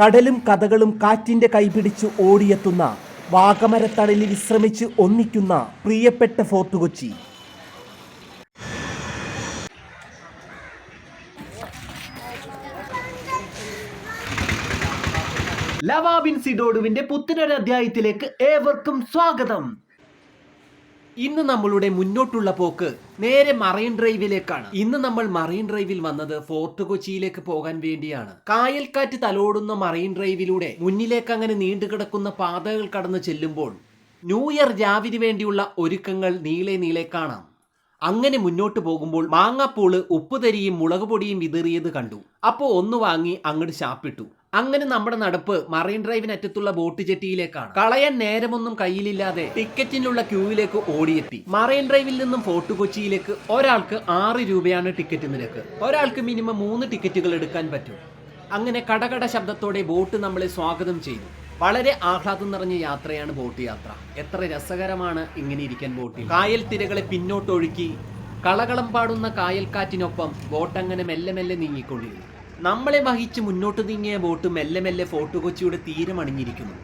കടലും കഥകളും കാറ്റിന്റെ കൈപിടിച്ച് ഓടിയെത്തുന്ന വാഗമരത്തണലിൽ വിശ്രമിച്ച് ഒന്നിക്കുന്ന പ്രിയപ്പെട്ട ഫോർട്ട് കൊച്ചി. ലവാബിൻ സിഡോഡുവിന്റെ പുത്തനൊരു അധ്യായത്തിലേക്ക് ഏവർക്കും സ്വാഗതം. ഇന്ന് നമ്മളുടെ മുന്നോട്ടുള്ള പോക്ക് നേരെ മറൈൻ ഡ്രൈവിലേക്കാണ്. ഇന്ന് നമ്മൾ മറൈൻ ഡ്രൈവിൽ വന്നത് ഫോർട്ട് കൊച്ചിയിലേക്ക് പോകാൻ വേണ്ടിയാണ്. കായൽക്കാറ്റ് തലോടുന്ന മറൈൻ ഡ്രൈവിലൂടെ മുന്നിലേക്ക് അങ്ങനെ നീണ്ടുകിടക്കുന്ന പാതകൾ കടന്നു ചെല്ലുമ്പോൾ ന്യൂ ഇയർ രാവിന് വേണ്ടിയുള്ള ഒരുക്കങ്ങൾ നീളെ നീളെ കാണാം. അങ്ങനെ മുന്നോട്ട് പോകുമ്പോൾ മാങ്ങാപ്പൂൾ ഉപ്പുതരിയും മുളക് പൊടിയും വിതറിയത് കണ്ടു. അപ്പോൾ ഒന്ന് വാങ്ങി അങ്ങോട്ട് ശാപ്പിട്ടു അങ്ങനെ നമ്മുടെ നടപ്പ് മറൈൻ ഡ്രൈവിനറ്റത്തുള്ള ബോട്ട് ജെട്ടിയിലേക്കാണ് കളയാൻ നേരമൊന്നും കയ്യിലില്ലാതെ ടിക്കറ്റിനുള്ള ക്യൂവിലേക്ക് ഓടിയെത്തി. മറൈൻ ഡ്രൈവിൽ നിന്നും ഫോർട്ട് കൊച്ചിയിലേക്ക് ഒരാൾക്ക് ആറ് രൂപയാണ് ടിക്കറ്റ് നിരക്ക്. ഒരാൾക്ക് മിനിമം മൂന്ന് ടിക്കറ്റുകൾ എടുക്കാൻ പറ്റും. അങ്ങനെ കടകട ശബ്ദത്തോടെ ബോട്ട് നമ്മളെ സ്വാഗതം ചെയ്തു. വളരെ ആഹ്ലാദം നിറഞ്ഞ യാത്രയാണ് ബോട്ട് യാത്ര. എത്ര രസകരമാണ് ഇങ്ങനെ ഇരിക്കാൻ ബോട്ടിൽ. കായൽ തിരകളെ പിന്നോട്ടൊഴുക്കി കളകളം പാടുന്ന കായൽക്കാറ്റിനൊപ്പം ബോട്ട് അങ്ങനെ മെല്ലെ മെല്ലെ നീങ്ങിക്കൊണ്ടിരുന്നു. നമ്മളെ വഹിച്ച് മുന്നോട്ട് നീങ്ങിയ ബോട്ട് മെല്ലെ മെല്ലെ ഫോർട്ട് കൊച്ചിയുടെ തീരമണിഞ്ഞിരിക്കുന്നു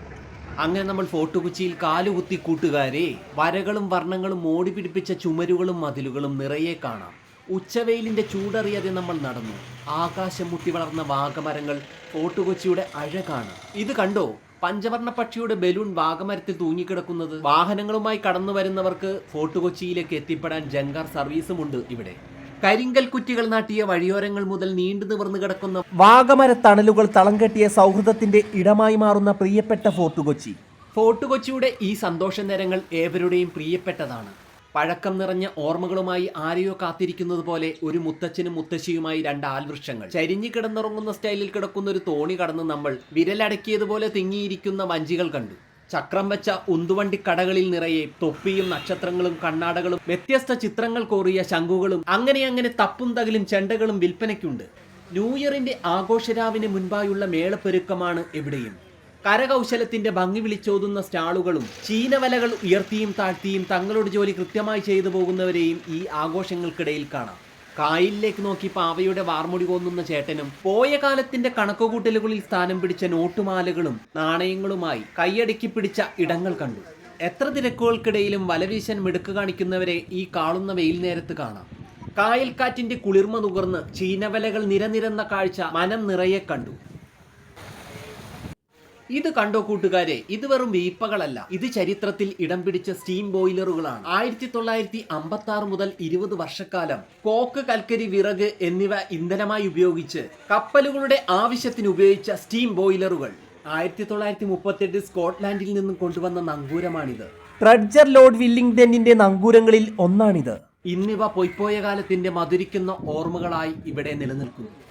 അങ്ങനെ നമ്മൾ ഫോർട്ട് കൊച്ചിയിൽ കാലുകുത്തി കൂട്ടുകാരെ വരകളും വർണങ്ങളും മോടി പിടിപ്പിച്ച ചുമരുകളും മതിലുകളും നിറയെ കാണാം. ഉച്ചവെയിലിന്റെ ചൂടറിയാതെ നമ്മൾ നടന്നു. ആകാശം മുട്ടി വളർന്ന വാഗമരങ്ങൾ ഫോർട്ട് കൊച്ചിയുടെ അഴകാണ്. ഇത് കണ്ടോ? പഞ്ചവർണ പക്ഷിയുടെ ബലൂൺ വാഗമരത്തിൽ തൂങ്ങിക്കിടക്കുന്നത്. വാഹനങ്ങളുമായി കടന്നു വരുന്നവർക്ക് ഫോർട്ട് കൊച്ചിയിലേക്ക് എത്തിപ്പെടാൻ ജങ്കാർ സർവീസുമുണ്ട് ഇവിടെ. കരിങ്കൽ കുറ്റികൾ നാട്ടിയ വഴിയോരങ്ങൾ മുതൽ നീണ്ടു നിവർന്നു കിടക്കുന്ന വാഗമര തണലുകൾ തളം കെട്ടിയ സൗഹൃദത്തിന്റെ ഇടമായി മാറുന്ന പ്രിയപ്പെട്ട ഫോർട്ട് കൊച്ചി. ഫോർട്ട് കൊച്ചിയുടെ ഈ സന്തോഷ നേരങ്ങൾ ഏവരുടെയും പ്രിയപ്പെട്ടതാണ്. പഴക്കം നിറഞ്ഞ ഓർമ്മകളുമായി ആരെയോ കാത്തിരിക്കുന്നത് പോലെ ഒരു മുത്തച്ഛനും മുത്തശ്ശിയുമായി രണ്ട് ആൽവൃക്ഷങ്ങൾ. ചരിഞ്ഞു കിടന്നുറങ്ങുന്ന സ്റ്റൈലിൽ കിടക്കുന്ന ഒരു തോണി കടന്ന് നമ്മൾ വിരലടക്കിയതുപോലെ തിങ്ങിയിരിക്കുന്ന വഞ്ചികൾ കണ്ടു. ചക്രം വെച്ച ഉന്തുവണ്ടി കടകളിൽ നിറയെ തൊപ്പിയും നക്ഷത്രങ്ങളും കണ്ണാടകളും വ്യത്യസ്ത ചിത്രങ്ങൾ കോറിയ ശംഖുകളും അങ്ങനെ അങ്ങനെ തപ്പും തകിലും ചെണ്ടകളും വിൽപ്പനയ്ക്കുണ്ട്. ന്യൂ ഇയറിന്റെ ആഘോഷരാവിന് മുൻപായുള്ള മേളപ്പെരുക്കമാണ് എവിടെയും. കരകൗശലത്തിന്റെ ഭംഗി വിളിച്ചോതുന്ന സ്റ്റാളുകളും ചീനവലകൾ ഉയർത്തിയും താഴ്ത്തിയും തങ്ങളുടെ ജോലി കൃത്യമായി ചെയ്തു പോകുന്നവരെയും ഈ ആഘോഷങ്ങൾക്കിടയിൽ കാണാം. കായലിലേക്ക് നോക്കി പാവയുടെ വാർമുടി കോന്നുന്ന ചേട്ടനും പോയ കാലത്തിന്റെ കണക്കുകൂട്ടലുകളിൽ സ്ഥാനം പിടിച്ച നോട്ടുമാലകളും നാണയങ്ങളുമായി കൈയടക്കി പിടിച്ച ഇടങ്ങൾ കണ്ടു. എത്ര തിരക്കുകൾക്കിടയിലും വലവീശൻ മിടുക്ക് കാണിക്കുന്നവരെ ഈ കാളുന്ന വെയിൽ നേരത്ത് കാണാം. കായൽക്കാറ്റിന്റെ കുളിർമ നുകർന്ന് ചീനവലകൾ നിരനിരന്ന കാഴ്ച മനം നിറയെ കണ്ടു. ഇത് കണ്ടോ കൂട്ടുകാരെ? ഇത് വെറും വീപ്പകളല്ല. ഇത് ചരിത്രത്തിൽ ഇടം പിടിച്ച സ്റ്റീം ബോയിലറുകളാണ്. ആയിരത്തി തൊള്ളായിരത്തി അമ്പത്തി ആറ് മുതൽ ഇരുപത് വർഷക്കാലം കോക്ക് കൽക്കരി വിറക് എന്നിവ ഇന്ധനമായി ഉപയോഗിച്ച് കപ്പലുകളുടെ ആവശ്യത്തിന് ഉപയോഗിച്ച സ്റ്റീം ബോയിലറുകൾ. ആയിരത്തി തൊള്ളായിരത്തി മുപ്പത്തെട്ട് സ്കോട്ട്ലാൻഡിൽ നിന്നും കൊണ്ടുവന്ന നങ്കൂരമാണിത്. ട്രഡ്ജർ ലോർഡ് വില്ലിംഗ്ടണിന്റെ നങ്കൂരങ്ങളിൽ ഒന്നാണിത്. ഇന്നിവ പൊയ്പോയ കാലത്തിന്റെ മധുരിക്കുന്ന ഓർമ്മകളായി ഇവിടെ നിലനിൽക്കുന്നു.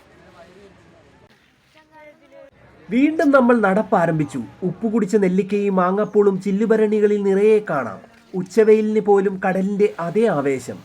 വീണ്ടും നമ്മൾ നടപ്പാരംഭിച്ചു. ഉപ്പ് കുടിച്ച നെല്ലിക്കയും മാങ്ങപ്പൂളും ചില്ലുഭരണികളിൽ നിറയെ കാണാം. ഉച്ചവെയിലിന് പോലും കടലിന്റെ അതേ ആവേശം.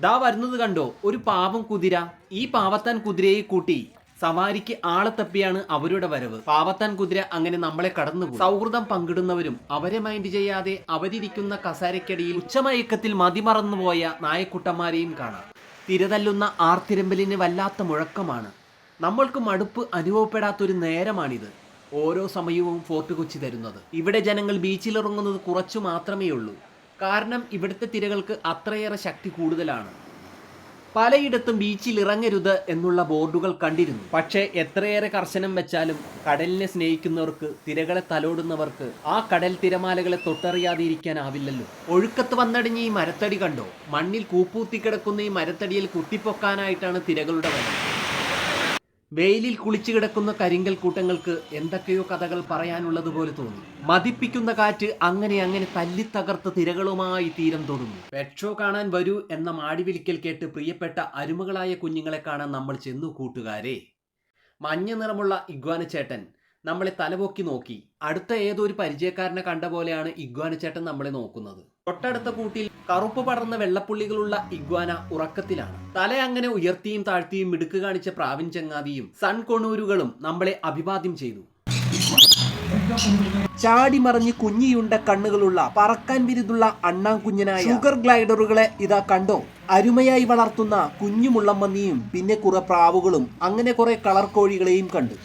ദാ വരുന്നത് കണ്ടോ? ഒരു പാവം കുതിര. ഈ പാവത്താൻ കുതിരയെ കൂട്ടി സവാരിക്ക് ആളെ തപ്പിയാണ് അവരുടെ വരവ്. പാവത്താൻ കുതിര അങ്ങനെ നമ്മളെ കടന്നു സൗഹൃദം പങ്കിടുന്നവരും അവരെ മൈൻഡ് ചെയ്യാതെ അവരിയ്ക്കുന്ന കസാരക്കടിയിൽ ഉച്ചമയക്കത്തിൽ മതിമറന്നുപോയ നായക്കുട്ടന്മാരെയും കാണാം. തിരതല്ലുന്ന ആർത്തിരമ്പലിന് വല്ലാത്ത മുഴക്കമാണ്. നമ്മൾക്ക് മടുപ്പ് അനുഭവപ്പെടാത്തൊരു നേരമാണിത്. ഓരോ സമയവും ഫോർട്ട് കൊച്ചി തരുന്നത്. ഇവിടെ ജനങ്ങൾ ബീച്ചിലിറങ്ങുന്നത് കുറച്ചു മാത്രമേ ഉള്ളൂ. കാരണം ഇവിടുത്തെ തിരകൾക്ക് അത്രയേറെ ശക്തി കൂടുതലാണ്. പലയിടത്തും ബീച്ചിൽ ഇറങ്ങരുത് എന്നുള്ള ബോർഡുകൾ കണ്ടിരുന്നു. പക്ഷേ എത്രയേറെ കർശനം വെച്ചാലും കടലിനെ സ്നേഹിക്കുന്നവർക്ക് തിരകളെ തലോടുന്നവർക്ക് ആ കടൽ തിരമാലകളെ തൊട്ടറിയാതെ ഇരിക്കാനാവില്ലല്ലോ ഒഴുക്കത്ത് വന്നടിഞ്ഞ ഈ മരത്തടി കണ്ടോ? മണ്ണിൽ കൂപ്പൂത്തി കിടക്കുന്ന ഈ മരത്തടിയിൽ കുത്തിപ്പൊക്കാനായിട്ടാണ് തിരകളുടെ വഴി. വെയിലിൽ കുളിച്ചു കിടക്കുന്ന കരിങ്കൽ കൂട്ടങ്ങൾക്ക് എന്തൊക്കെയോ കഥകൾ പറയാനുള്ളത് പോലെ തോന്നി. മതിപ്പിക്കുന്ന കാറ്റ് അങ്ങനെ അങ്ങനെ തല്ലിത്തകർത്ത തിരകളുമായി തീരം തൊടുന്നു. പെട്രോ കാണാൻ വരൂ എന്ന മാടി വിളിക്കൽ കേട്ട് പ്രിയപ്പെട്ട അരുമകളായ കുഞ്ഞുങ്ങളെ കാണാൻ നമ്മൾ ചെന്നു കൂട്ടുകാരെ. മഞ്ഞ നിറമുള്ള ഇഗ്വാന ചേട്ടൻ നമ്മളെ തലപൊക്കി നോക്കി. അടുത്ത ഏതൊരു പരിചയക്കാരനെ കണ്ട പോലെയാണ് ഇഗ്വാന ചേട്ടൻ നമ്മളെ നോക്കുന്നത്. തൊട്ടടുത്ത കൂട്ടിൽ കറുപ്പ് പടർന്ന വെള്ളപ്പുള്ളികളുള്ള ഇഗ്വാന ഉറക്കത്തിലാണ്. തല അങ്ങനെ ഉയർത്തിയും താഴ്ത്തിയും മിടുക്ക് കാണിച്ച പ്രാവിൻ ചങ്ങാതിയും സൺകൊണൂരുകളും നമ്മളെ അഭിവാദ്യം ചെയ്തു. ചാടി മറിഞ്ഞ് കുഞ്ഞിയുണ്ട കണ്ണുകളുള്ള പറക്കാൻ വിരുതുള്ള അണ്ണാങ്കുഞ്ഞനായ ഷുഗർ ഗ്ലൈഡറുകളെ ഇതാ കണ്ടോ? അരുമയായി വളർത്തുന്ന കുഞ്ഞുമുള്ളമ്മന്നിയും പിന്നെ കുറെ പ്രാവുകളും അങ്ങനെ കുറെ കളർ കോഴികളെയും കണ്ടു.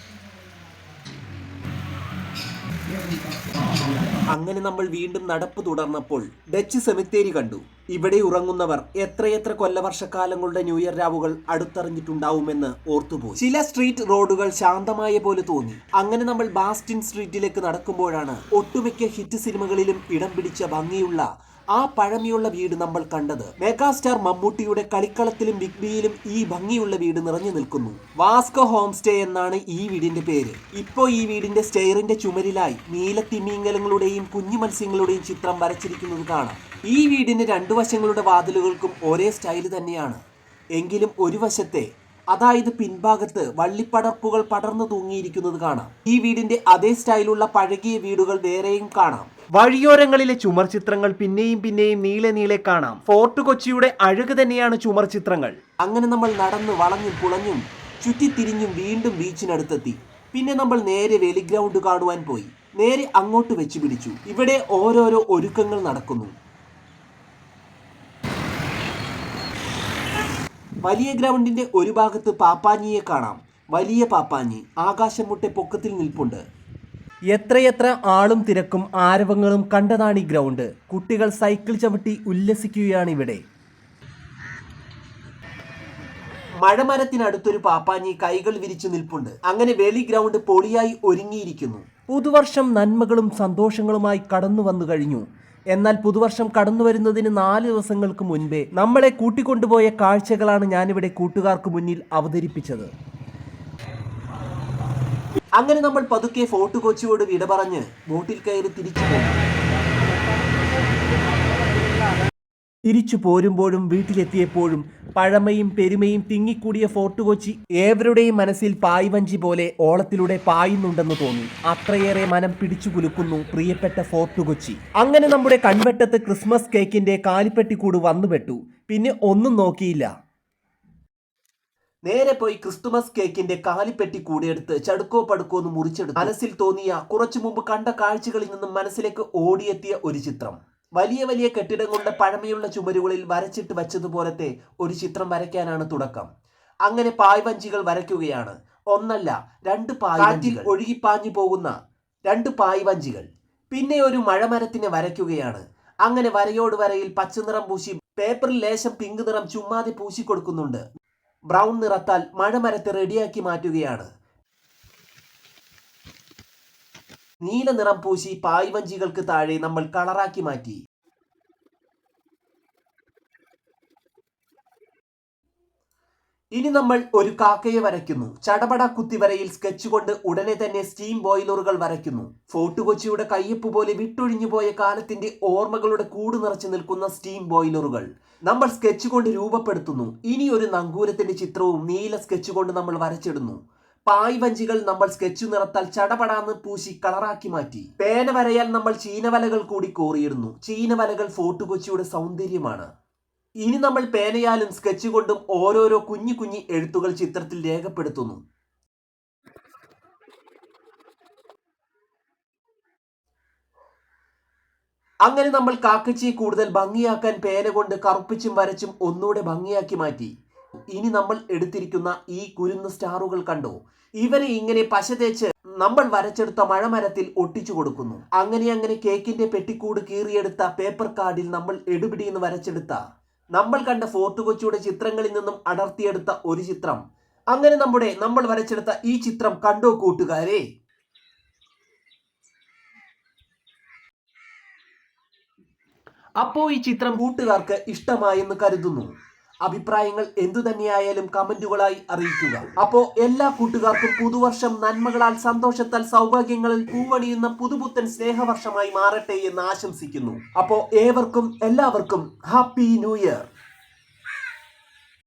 അങ്ങനെ നമ്മൾ വീണ്ടും നടപ്പ് തുടർന്നപ്പോൾ ഡച്ച് സെമിത്തേരി കണ്ടു. ഇവിടെ ഉറങ്ങുന്നവർ എത്രയെത്ര കൊല്ലവർഷക്കാലങ്ങളുടെ ന്യൂ ഇയർ രാവുകൾ അടുത്തറിഞ്ഞിട്ടുണ്ടാവുമെന്ന് ഓർത്തുപോയി. ചില സ്ട്രീറ്റ് റോഡുകൾ ശാന്തമായ പോലെ തോന്നി. അങ്ങനെ നമ്മൾ ബാസ്റ്റിൻ സ്ട്രീറ്റിലേക്ക് നടക്കുമ്പോഴാണ് ഒട്ടുമിക്ക ഹിറ്റ് സിനിമകളിലും ഇടം പിടിച്ച ഭംഗിയുള്ള ആ പഴമയുള്ള വീട് നമ്മൾ കണ്ടത്. മെഗാസ്റ്റാർ മമ്മൂട്ടിയുടെ കളിക്കളത്തിലും ബിഗ് ബിയിലും ഈ ഭംഗിയുള്ള വീട് നിറഞ്ഞു നിൽക്കുന്നു. വാസ്കോ ഹോം സ്റ്റേ എന്നാണ് ഈ വീടിന്റെ പേര്. ഇപ്പോ ഈ വീടിന്റെ സ്റ്റെയറിന്റെ ചുമരിലായി നീലത്തിമീങ്കലങ്ങളുടെയും കുഞ്ഞു മത്സ്യങ്ങളുടെയും ചിത്രം വരച്ചിരിക്കുന്നത് കാണാം. ഈ വീടിന്റെ രണ്ടു വശങ്ങളുടെ വാതിലുകൾക്കും ഒരേ സ്റ്റൈൽ തന്നെയാണ്. എങ്കിലും ഒരു വശത്തെ അതായത് പിൻഭാഗത്ത് വള്ളിപ്പടർപ്പുകൾ പടർന്നു തൂങ്ങിയിരിക്കുന്നത് കാണാം. ഈ വീടിന്റെ അതേ സ്റ്റൈലുള്ള പഴകിയ വീടുകൾ വേറെയും കാണാം. വഴിയോരങ്ങളിലെ ചുമർ ചിത്രങ്ങൾ പിന്നെയും പിന്നെയും നീളെ നീളെ കാണാം. ഫോർട്ട് കൊച്ചിയുടെ അഴക് തന്നെയാണ് ചുമർ ചിത്രങ്ങൾ. അങ്ങനെ നമ്മൾ നടന്ന് വളഞ്ഞും പുളഞ്ഞും ചുറ്റിത്തിരിഞ്ഞും വീണ്ടും ബീച്ചിനടുത്തെത്തി. പിന്നെ നമ്മൾ നേരെ വെലിഗ്രൗണ്ട് കാണുവാൻ പോയി. നേരെ അങ്ങോട്ട് വെച്ച് പിടിച്ചു ഇവിടെ ഓരോരോ ഒരുക്കങ്ങൾ നടക്കുന്നു. വലിയ ഗ്രൗണ്ടിന്റെ ഒരു ഭാഗത്ത് പാപ്പാഞ്ഞിയെ കാണാം. വലിയ പാപ്പാഞ്ഞി ആകാശം മുട്ടെ പൊക്കത്തിൽ നിൽപ്പുണ്ട്. എത്രയെത്ര ആളും തിരക്കും ആരവങ്ങളും കണ്ടതാണ് ഈ ഗ്രൗണ്ട്. കുട്ടികൾ സൈക്കിൾ ചവിട്ടി ഉല്ലസിക്കുകയാണ് ഇവിടെ. മഴമരത്തിനടുത്തൊരു പാപ്പാഞ്ഞി കൈകൾ വിരിച്ചു നിൽപ്പുണ്ട്. അങ്ങനെ വെളി ഗ്രൗണ്ട് പൊളിയായി ഒരുങ്ങിയിരിക്കുന്നു. പുതുവർഷം നന്മകളും സന്തോഷങ്ങളുമായി കടന്നു വന്നു കഴിഞ്ഞു. എന്നാൽ പുതുവർഷം കടന്നു വരുന്നതിന് നാല് ദിവസങ്ങൾക്ക് മുൻപേ നമ്മളെ കൂട്ടിക്കൊണ്ടുപോയ കാഴ്ചകളാണ് ഞാനിവിടെ കൂട്ടുകാർക്ക് മുന്നിൽ അവതരിപ്പിച്ചത്. അങ്ങനെ നമ്മൾ പതുക്കെ ഫോർട്ട് കൊച്ചിയോട് വിട പറഞ്ഞ് ബോട്ടിൽ കയറി തിരിച്ചു പോകും തിരിച്ചു പോരുമ്പോഴും വീട്ടിലെത്തിയപ്പോഴും പഴമയും പെരുമയും തിങ്ങിക്കൂടിയ ഫോർട്ട് കൊച്ചി ഏവരുടെയും മനസ്സിൽ പായ്വഞ്ചി പോലെ ഓളത്തിലൂടെ പായുന്നുണ്ടെന്ന് തോന്നി. അത്രയേറെ മനം പിടിച്ചു കുലുക്കുന്നു പ്രിയപ്പെട്ട ഫോർട്ട് കൊച്ചി. അങ്ങനെ നമ്മുടെ കൺവെട്ടത്ത് ക്രിസ്മസ് കേക്കിന്റെ കാലിപ്പെട്ടിക്കൂട് വന്നുപെട്ടു. പിന്നെ ഒന്നും നോക്കിയില്ല. നേരെ പോയി ക്രിസ്തുമസ് കേക്കിന്റെ കാലിപ്പെട്ടി കൂടിയെടുത്ത് ചടുക്കോ പടുക്കോ എന്ന് മുറിച്ചെടുത്തു. മനസ്സിൽ തോന്നിയ കുറച്ചു മുമ്പ് കണ്ട കാഴ്ചകളിൽ നിന്നും മനസ്സിലേക്ക് ഓടിയെത്തിയ ഒരു ചിത്രം. വലിയ വലിയ കെട്ടിടങ്ങളുടെ പഴമയുള്ള ചുമരുകളിൽ വരച്ചിട്ട് വച്ചതുപോലത്തെ ഒരു ചിത്രം വരയ്ക്കാനാണ് തുടക്കം. അങ്ങനെ പായ്വഞ്ചികൾ വരയ്ക്കുകയാണ്. ഒന്നല്ല രണ്ട് പായ്വഞ്ചിൽ ഒഴുകിപ്പാഞ്ഞു പോകുന്ന രണ്ട് പായ്വഞ്ചികൾ. പിന്നെ ഒരു മഴമരത്തിനെ വരയ്ക്കുകയാണ്. അങ്ങനെ വരയോട് വരയിൽ പച്ചനിറം പൂശി പേപ്പറിൽ ലേശം പിങ്ക് നിറം ചുമ്മാതെ പൂശിക്കൊടുക്കുന്നുണ്ട്. ബ്രൗൺ നിറത്താൽ മഴമരത്തെ റെഡിയാക്കി മാറ്റുകയാണ്. നീല നിറം പൂശി പായ്വഞ്ചികൾക്ക് താഴെ നമ്മൾ കളറാക്കി മാറ്റി. ഇനി നമ്മൾ ഒരു കാക്കയെ വരയ്ക്കുന്നു. ചടപട കുത്തിവരയിൽ സ്കെച്ച് കൊണ്ട് ഉടനെ തന്നെ സ്റ്റീം ബോയിലറുകൾ വരയ്ക്കുന്നു. ഫോർട്ട് കൊച്ചിയുടെ കയ്യപ്പ് പോലെ വിട്ടൊഴിഞ്ഞു പോയ കാലത്തിന്റെ ഓർമ്മകളുടെ കൂട് നിറച്ചു നിൽക്കുന്ന സ്റ്റീം ബോയിലറുകൾ നമ്മൾ സ്കെച്ച് കൊണ്ട് രൂപപ്പെടുത്തുന്നു. ഇനി ഒരു നങ്കൂരത്തിന്റെ ചിത്രവും നീല സ്കെച്ച് കൊണ്ട് നമ്മൾ വരച്ചിടുന്നു. പായ്വഞ്ചികൾ നമ്മൾ സ്കെച്ച് നിറത്താൽ ചടപടാന്ന് പൂശി കളറാക്കി മാറ്റി. പേന വരയാൽ നമ്മൾ ചീനവലകൾ കൂടി കോറിയിടുന്നു. ചീനവലകൾ ഫോർട്ട് കൊച്ചിയുടെ സൗന്ദര്യമാണ്. ഇനി നമ്മൾ പേനയാലും സ്കെച്ച് കൊണ്ടും ഓരോരോ കുഞ്ഞു കുഞ്ഞു എഴുത്തുകൾ ചിത്രത്തിൽ രേഖപ്പെടുത്തുന്നു. അങ്ങനെ നമ്മൾ കാക്കച്ചിയെ കൂടുതൽ ഭംഗിയാക്കാൻ പേന കൊണ്ട് കറുപ്പിച്ചും വരച്ചും ഒന്നുകൂടെ ഭംഗിയാക്കി മാറ്റി. ഇനി നമ്മൾ എടുത്തിരിക്കുന്ന ഈ കുരുന്ന് സ്റ്റാറുകൾ കണ്ടോ? ഇവരെ ഇങ്ങനെ പശ തേച്ച് നമ്മൾ വരച്ചെടുത്ത മഴമരത്തിൽ ഒട്ടിച്ചു കൊടുക്കുന്നു. അങ്ങനെ അങ്ങനെ കേക്കിന്റെ പെട്ടിക്കൂട് കീറിയെടുത്ത പേപ്പർ കാർഡിൽ നമ്മൾ എടുപിടി എന്ന് വരച്ചെടുത്ത. നമ്മൾ കണ്ട ഫോർട്ട് കൊച്ചിയുടെ ചിത്രങ്ങളിൽ നിന്നും അടർത്തിയെടുത്ത ഒരു ചിത്രം. അങ്ങനെ നമ്മുടെ നമ്മൾ വരച്ചെടുത്ത ഈ ചിത്രം കണ്ടോ കൂട്ടുകാരെ? അപ്പോ ഈ ചിത്രം കൂട്ടുകാർക്ക് ഇഷ്ടമായെന്ന് കരുതുന്നു. അഭിപ്രായങ്ങൾ എന്തു തന്നെയായാലും കമന്റുകളായി അറിയിക്കുക. അപ്പോ എല്ലാ കൂട്ടുകാർക്കും പുതുവർഷം നന്മകളാൽ സന്തോഷത്താൽ സൗഭാഗ്യങ്ങളിൽ പൂവണിയുന്ന പുതുപുത്തൻ സ്നേഹവർഷമായി മാറട്ടെ എന്ന് ആശംസിക്കുന്നു. അപ്പോ ഏവർക്കും എല്ലാവർക്കും ഹാപ്പി ന്യൂ ഇയർ.